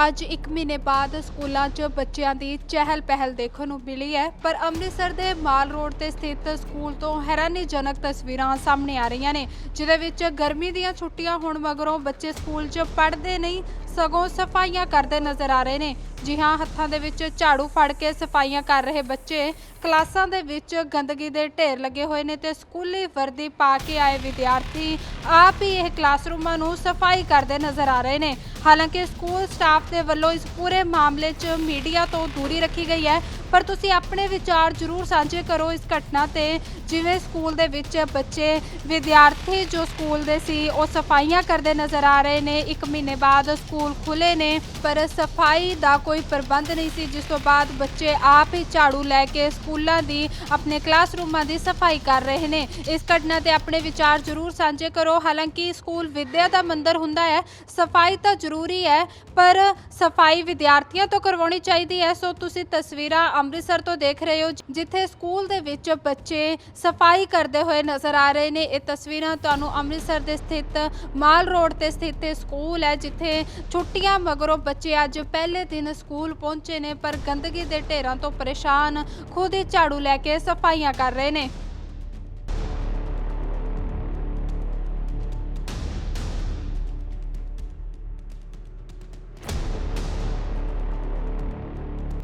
ਅੱਜ 1 ਮਹੀਨੇ ਬਾਅਦ ਸਕੂਲਾਂ 'ਚ ਬੱਚਿਆਂ ਦੀ ਚਹਿਲ ਪਹਿਲ ਦੇਖਣ ਨੂੰ ਮਿਲੀ ਹੈ, ਪਰ ਅੰਮ੍ਰਿਤਸਰ ਦੇ ਮਾਲ ਰੋਡ ਤੇ ਸਥਿਤ ਸਕੂਲ ਤੋਂ ਹੈਰਾਨੀਜਨਕ ਤਸਵੀਰਾਂ ਸਾਹਮਣੇ ਆ ਰਹੀਆਂ ਨੇ, ਜਿਹਦੇ ਵਿੱਚ ਗਰਮੀ ਦੀਆਂ ਛੁੱਟੀਆਂ ਹੋਣ ਮਗਰੋਂ ਬੱਚੇ ਸਕੂਲ 'ਚ ਪੜ੍ਹਦੇ ਨਹੀਂ, ਸਗੋਂ ਸਫਾਈਆਂ ਕਰਦੇ ਨਜ਼ਰ ਆ ਰਹੇ ਨੇ। ਜੀ ਹਾਂ, ਹੱਥਾਂ ਦੇ ਵਿੱਚ ਝਾੜੂ ਫੜ ਕੇ ਸਫਾਈਆਂ ਕਰ ਰਹੇ ਬੱਚੇ ਕਲਾਸਾਂ ਦੇ ਵਿੱਚ ਗੰਦਗੀ ਦੇ ਢੇਰ ਲੱਗੇ ਹੋਏ ਨੇ ਤੇ ਸਕੂਲੀ ਵਰਦੀ ਪਾ ਕੇ ਆਏ ਵਿਦਿਆਰਥੀ ਆਪ ਹੀ ਇਹ ਕਲਾਸਰੂਮਾਂ ਨੂੰ ਸਫ਼ਾਈ ਕਰਦੇ ਨਜ਼ਰ ਆ ਰਹੇ ਨੇ। ਹਾਲਾਂਕਿ ਸਕੂਲ ਸਟਾਫ ਦੇ ਵੱਲੋਂ ਇਸ ਪੂਰੇ ਮਾਮਲੇ 'ਚ ਮੀਡੀਆ ਤੋਂ ਦੂਰੀ ਰੱਖੀ ਗਈ ਹੈ। ਪਰ ਤੁਸੀਂ ਆਪਣੇ ਵਿਚਾਰ ਜ਼ਰੂਰ ਸਾਂਝੇ ਕਰੋ ਇਸ ਘਟਨਾ ਤੇ। ਜਿਵੇਂ ਸਕੂਲ ਦੇ ਵਿੱਚ ਬੱਚੇ, ਵਿਦਿਆਰਥੀ ਜੋ ਸਕੂਲ ਦੇ ਸੀ, ਉਹ ਸਫਾਈਆਂ ਕਰਦੇ ਨਜ਼ਰ ਆ ਰਹੇ ਨੇ। 1 ਮਹੀਨੇ ਬਾਅਦ ਸਕੂਲ ਖੁੱਲੇ ਨੇ, ਪਰ ਸਫ਼ਾਈ ਦਾ ਕੋਈ ਪ੍ਰਬੰਧ ਨਹੀਂ ਸੀ, ਜਿਸ ਤੋਂ ਬਾਅਦ ਬੱਚੇ ਆਪ ਹੀ ਝਾੜੂ ਲੈ ਕੇ ਸਕੂਲਾਂ ਦੀ, ਆਪਣੇ ਕਲਾਸਰੂਮਾਂ ਦੀ ਸਫ਼ਾਈ ਕਰ ਰਹੇ ਨੇ। ਇਸ ਘਟਨਾ ਤੇ ਆਪਣੇ ਵਿਚਾਰ ਜ਼ਰੂਰ ਸਾਂਝੇ ਕਰੋ। ਹਾਲਾਂਕਿ ਸਕੂਲ ਵਿਦਿਆ ਦਾ ਮੰਦਰ ਹੁੰਦਾ ਹੈ, ਸਫ਼ਾਈ ਤਾਂ ਜ਼ਰੂਰੀ ਹੈ, ਪਰ ਸਫ਼ਾਈ ਵਿਦਿਆਰਥੀਆਂ ਤੋਂ ਕਰਵਾਉਣੀ ਚਾਹੀਦੀ ਹੈ। ਸੋ ਤੁਸੀਂ ਤਸਵੀਰਾਂ ਅੰਮ੍ਰਿਤਸਰ ਤੋਂ ਦੇਖ ਰਹੇ ਹੋ, ਜਿੱਥੇ ਸਕੂਲ ਦੇ ਵਿੱਚ ਬੱਚੇ ਸਫ਼ਾਈ ਕਰਦੇ ਹੋਏ ਨਜ਼ਰ ਆ ਰਹੇ ਨੇ। ਇਹ ਤਸਵੀਰਾਂ ਤੁਹਾਨੂੰ ਅੰਮ੍ਰਿਤਸਰ ਦੇ ਸਥਿਤ ਮਾਲ ਰੋਡ ਤੇ ਸਥਿਤ ਸਕੂਲ ਹੈ, ਜਿੱਥੇ ਛੁੱਟੀਆਂ ਮਗਰੋਂ ਬੱਚੇ ਅੱਜ ਪਹਿਲੇ ਦਿਨ ਸਕੂਲ ਪਹੁੰਚੇ ਨੇ, ਪਰ ਗੰਦਗੀ ਦੇ ਢੇਰਾਂ ਤੋਂ ਪਰੇਸ਼ਾਨ ਖੁਦ ਹੀ ਝਾੜੂ ਲੈ ਕੇ ਸਫਾਈਆਂ ਕਰ ਰਹੇ ਨੇ।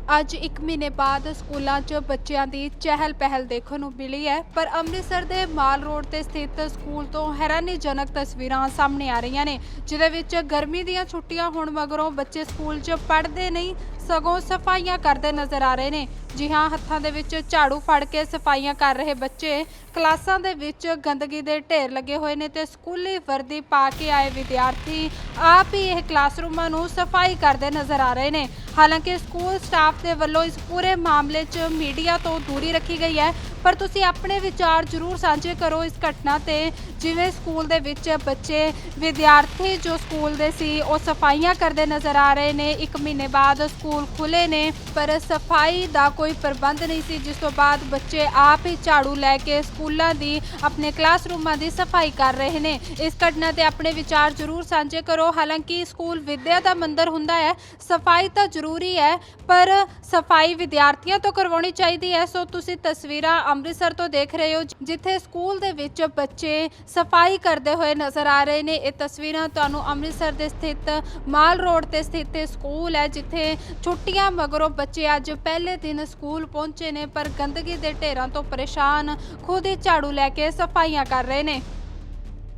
ਅੱਜ 1 ਮਹੀਨੇ ਬਾਅਦ ਸਕੂਲਾਂ 'ਚ ਬੱਚਿਆਂ ਦੀ ਚਹਿਲ ਪਹਿਲ ਦੇਖਣ ਨੂੰ ਮਿਲੀ ਹੈ, ਪਰ ਅੰਮ੍ਰਿਤਸਰ ਦੇ ਮਾਲ ਰੋਡ ਤੇ ਸਥਿਤ ਸਕੂਲ ਤੋਂ ਹੈਰਾਨੀਜਨਕ ਤਸਵੀਰਾਂ ਸਾਹਮਣੇ ਆ ਰਹੀਆਂ ਨੇ, ਜਿਹਦੇ ਵਿੱਚ ਗਰਮੀ ਦੀਆਂ ਛੁੱਟੀਆਂ ਹੋਣ ਮਗਰੋਂ ਬੱਚੇ ਸਕੂਲ 'ਚ ਪੜ੍ਹਦੇ ਨਹੀਂ ਸਗੋਂ ਸਫਾਈਆਂ ਕਰਦੇ ਨਜ਼ਰ ਆ ਰਹੇ ਨੇ। ਜੀ ਹਾਂ ਹੱਥਾਂ ਦੇ ਵਿੱਚ ਝਾੜੂ ਫੜ ਕੇ ਸਫਾਈਆਂ ਕਰ ਰਹੇ ਬੱਚੇ। ਕਲਾਸਾਂ ਦੇ ਵਿੱਚ ਗੰਦਗੀ ਦੇ ਢੇਰ ਲੱਗੇ ਹੋਏ ਨੇ ਤੇ ਸਕੂਲੀ ਵਰਦੀ ਪਾ ਕੇ ਆਏ ਵਿਦਿਆਰਥੀ। ਆਪ ਹੀ ਇਹ ਕਲਾਸਰੂਮਾਂ ਨੂੰ ਸਫ਼ਾਈ ਕਰਦੇ ਨਜ਼ਰ ਆ ਰਹੇ ਨੇ। ਹਾਲਾਂਕਿ ਸਕੂਲ ਸਟਾਫ ਦੇ ਵੱਲੋਂ ਇਸ ਪੂਰੇ ਮਾਮਲੇ 'ਚ ਮੀਡੀਆ ਤੋਂ ਦੂਰੀ ਰੱਖੀ ਗਈ ਹੈ। ਪਰ ਤੁਸੀਂ ਆਪਣੇ ਵਿਚਾਰ ਜ਼ਰੂਰ ਸਾਂਝੇ ਕਰੋ ਇਸ ਘਟਨਾ ਤੇ। ਜਿਵੇਂ ਸਕੂਲ ਦੇ ਵਿੱਚ ਬੱਚੇ, ਵਿਦਿਆਰਥੀ ਜੋ ਸਕੂਲ ਦੇ ਸੀ, ਉਹ ਸਫਾਈਆਂ ਕਰਦੇ ਨਜ਼ਰ ਆ ਰਹੇ ਨੇ। 1 ਮਹੀਨੇ ਬਾਅਦ ਸਕੂਲ ਸਕੂਲ ਖੁੱਲੇ ਨੇ, ਪਰ ਸਫ਼ਾਈ ਦਾ ਕੋਈ ਪ੍ਰਬੰਧ ਨਹੀਂ ਸੀ। ਜਿਸ ਤੋਂ ਬਾਅਦ ਬੱਚੇ ਆਪ ਹੀ ਝਾੜੂ ਲੈ ਕੇ ਸਕੂਲਾਂ ਦੀ, ਆਪਣੇ ਕਲਾਸਰੂਮਾਂ ਦੀ ਸਫ਼ਾਈ ਕਰ ਰਹੇ ਨੇ। ਇਸ ਘਟਨਾ ਤੇ ਆਪਣੇ ਵਿਚਾਰ ਜ਼ਰੂਰ ਸਾਂਝੇ ਕਰੋ। ਹਾਲਾਂਕਿ ਸਕੂਲ ਵਿਦਿਆ ਦਾ ਮੰਦਰ ਹੁੰਦਾ ਹੈ, ਸਫ਼ਾਈ ਤਾਂ ਜ਼ਰੂਰੀ ਹੈ, ਪਰ ਸਫ਼ਾਈ ਵਿਦਿਆਰਥੀਆਂ ਤੋਂ ਕਰਵਾਉਣੀ ਚਾਹੀਦੀ ਹੈ। ਸੋ ਤੁਸੀਂ ਤਸਵੀਰਾਂ ਅੰਮ੍ਰਿਤਸਰ ਤੋਂ ਦੇਖ ਰਹੇ ਹੋ, ਜਿੱਥੇ ਸਕੂਲ ਦੇ ਵਿੱਚ ਬੱਚੇ ਸਫ਼ਾਈ ਕਰਦੇ ਹੋਏ ਨਜ਼ਰ ਆ ਰਹੇ ਨੇ। ਇਹ ਤਸਵੀਰਾਂ ਤੁਹਾਨੂੰ ਅੰਮ੍ਰਿਤਸਰ ਦੇ ਸਥਿਤ ਮਾਲ ਰੋਡ ਤੇ ਸਥਿਤ ਸਕੂਲ ਹੈ, ਜਿੱਥੇ ਛੁੱਟੀਆਂ ਮਗਰੋਂ ਬੱਚੇ ਅੱਜ ਪਹਿਲੇ ਦਿਨ ਸਕੂਲ ਪਹੁੰਚੇ ਨੇ, ਪਰ ਗੰਦਗੀ ਦੇ ਢੇਰਾਂ ਤੋਂ ਪਰੇਸ਼ਾਨ ਖੁਦ ਹੀ ਝਾੜੂ ਲੈ ਕੇ ਸਫਾਈਆਂ ਕਰ ਰਹੇ ਨੇ।